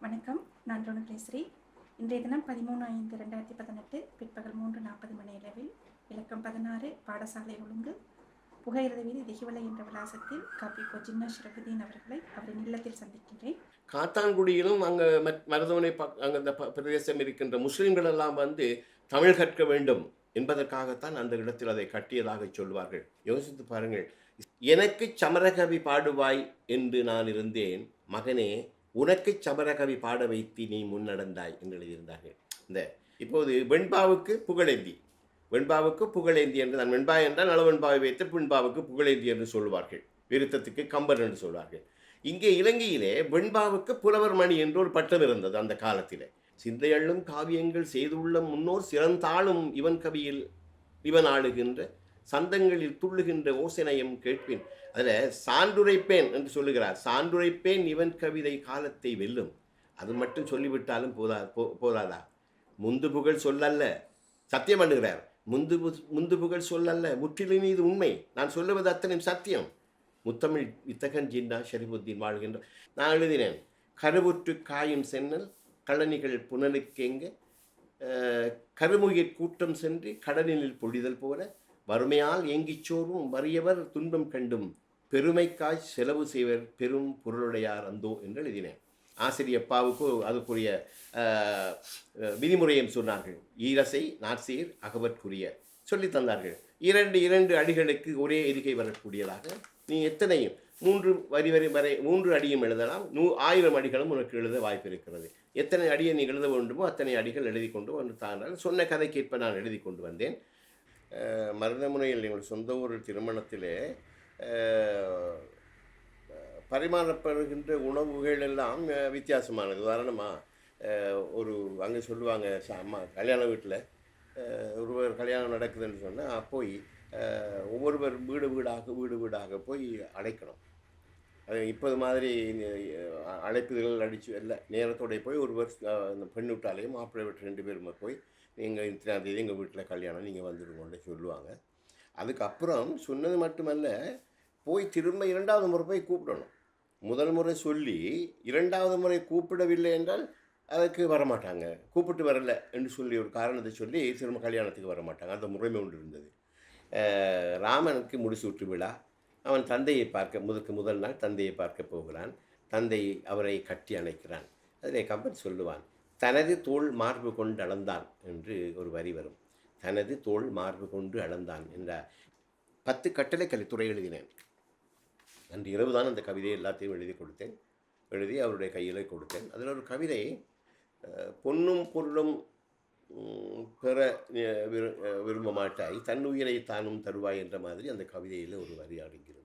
வணக்கம். நான் ருணகேஸ்ரீ இன்றைய தினம் பதிமூணு ஐந்து ரெண்டாயிரத்தி பதினெட்டு பிற்பகல் மூன்று நாற்பது மணி அளவில் இலக்கம் பதினாறு பாடசாலை ஒழுங்கு புகையிரத வீதி திகிவலை என்ற விலாசத்தில் காப்பி கோ ஜின்னா அவர்களை அவரின் இல்லத்தில் சந்திக்கின்றேன். காத்தான்குடியிலும் அங்கே மருதவனை அங்கே அந்த ப- பிரதேசம் இருக்கின்ற முஸ்லீம்கள் எல்லாம் வந்து தமிழ் கற்க வேண்டும் என்பதற்காகத்தான் அந்த இடத்தில் அதை கட்டியதாக சொல்வார்கள். யோசித்து பாருங்கள். எனக்கு சமரகவி பாடுவாய் என்று நான் இருந்தேன். மகனே உனக்கு சமரகவி பாட வைத்து நீ முன்னடந்தாய் என்று எழுதியிருந்தார்கள். இந்த இப்போது வெண்பாவுக்கு புகழேந்தி. வெண்பாவுக்கு புகழேந்தி என்று நான் வெண்பா என்றால் நலவெண்பாவை வைத்து பின்பாவுக்கு புகழேந்தி என்று சொல்வார்கள். விருத்தத்துக்கு கம்பர் என்று சொல்வார்கள். இங்கே இலங்கையிலே வெண்பாவுக்கு புலவர் மணி என்று ஒரு பட்டம் இருந்தது அந்த காலத்தில். சிந்தையள்ளும் காவியங்கள் செய்துள்ள முன்னோர் சிறந்தாளும் இவன் கவியில் இவன் ஆளுகின்ற சந்தங்களில் துள்ளுகின்ற ஓசனையும் கேட்பேன். அதில் சான்றுரைப்பேன் என்று சொல்லுகிறார். சான்றுரைப்பேன் இவன் கவிதை காலத்தை வெல்லும். அது மட்டும் சொல்லிவிட்டாலும் போதா போ- போதாதா? முந்து புகழ் சொல்லல்ல. சத்தியம் பண்ணுகிறார். முந்து முந்து புகழ் சொல்லல்ல. முற்றிலும் இது உண்மை. நான் சொல்லுவது அத்தனையும் சத்தியம். முத்தமிழ் வித்தகன் ஜின்னா ஷரிபுத்தீன் வாழ்கின்ற. நான் எழுதினேன். கருவுற்று காயும் சென்னல் கழனிகள் புனலுக்கெங்க. கருமுயிர் கூட்டம் சென்று கடலினில் பொழிதல் போல வறுமையால் ஏங்கிச் சோர்வும் வறியவர் துன்பம் கண்டும். பெருமைக்காய் செலவு செய்வர் பெரும் பொருளுடையார் அந்தோ என்று எழுதினேன். ஆசிரியப்பாவுக்கு அதுக்குரிய விதிமுறையும் சொன்னார்கள். ஈரசை நாசீர் அகவற்குரிய சொல்லி தந்தார்கள். இரண்டு இரண்டு அடிகளுக்கு ஒரே எரிகை வரக்கூடியதாக நீ எத்தனையும் மூன்று வரி வரி வரை மூன்று அடியும் எழுதலாம். நூ ஆயிரம் அடிகளும் உனக்கு எழுத வாய்ப்பு இருக்கிறது. எத்தனை அடியை நீ எழுத வேண்டுமோ அத்தனை அடிகள் எழுதி கொண்டு வந்து தானால் சொன்ன கதைக்கேற்ப நான் எழுதி கொண்டு வந்தேன். மருதமுனையில் எங்கள் சொந்த ஊர் திருமணத்திலே பரிமாறப்படுகின்ற உணவுகள் எல்லாம் வித்தியாசமானது. உதாரணமாக ஒரு அங்கே சொல்லுவாங்க அம்மா கல்யாண வீட்டில் ஒருவர் கல்யாணம் நடக்குதுன்னு சொன்னால் போய் ஒவ்வொருவர் வீடு வீடாக வீடு வீடாக போய் அழைக்கணும் அது இப்போது மாதிரி அழைப்புகள் அடித்து இல்லை நேரத்தோடைய போய் ஒருவர் வருஷம் அந்த பெண் விட்டாலையும் மாப்பிள்ளை வீட்டு ரெண்டு பேருமே போய் நீங்கள் இத்தனாம் தேதி எங்கள் வீட்டில் கல்யாணம் நீங்கள் வந்துடுங்கன்னு சொல்லுவாங்க. அதுக்கப்புறம் சொன்னது மட்டுமல்ல போய் திரும்ப இரண்டாவது முறை போய் கூப்பிடணும். முதல் முறை சொல்லி இரண்டாவது முறை கூப்பிடவில்லை என்றால் அதுக்கு வரமாட்டாங்க. கூப்பிட்டு வரல என்று சொல்லி ஒரு காரணத்தை சொல்லி திரும்ப கல்யாணத்துக்கு வரமாட்டாங்க. அந்த முறைமை ஒன்று இருந்தது. ராமனுக்கு முடிசூட்டு விழா. அவன் தந்தையை பார்க்க முதற்கு முதல் நாள் தந்தையை பார்க்க போகிறான். தந்தை அவரை கட்டி அணைக்கிறான். அதிலே கம்பன் சொல்லுவான் தனது தோள் மார்பு கொண்டு அளந்தான் என்று ஒரு வரி வரும். தனது தோள் மார்பு கொண்டு அளந்தான் என்ற பத்து கட்டளை கலித்துறை எழுதினேன். அன்று இரவு தான் அந்த கவிதையை எல்லாத்தையும் எழுதி கொடுத்தேன். எழுதி அவருடைய கையில் கொடுத்தேன். அதில் ஒரு கவிதை பொன்னும் பொருளும் பெற விரு- விரும்ப மாட்டாய் தன் உயிரை தானும் தருவாய் என்ற மாதிரி அந்த கவிதையில் ஒரு வரி அடங்கிறது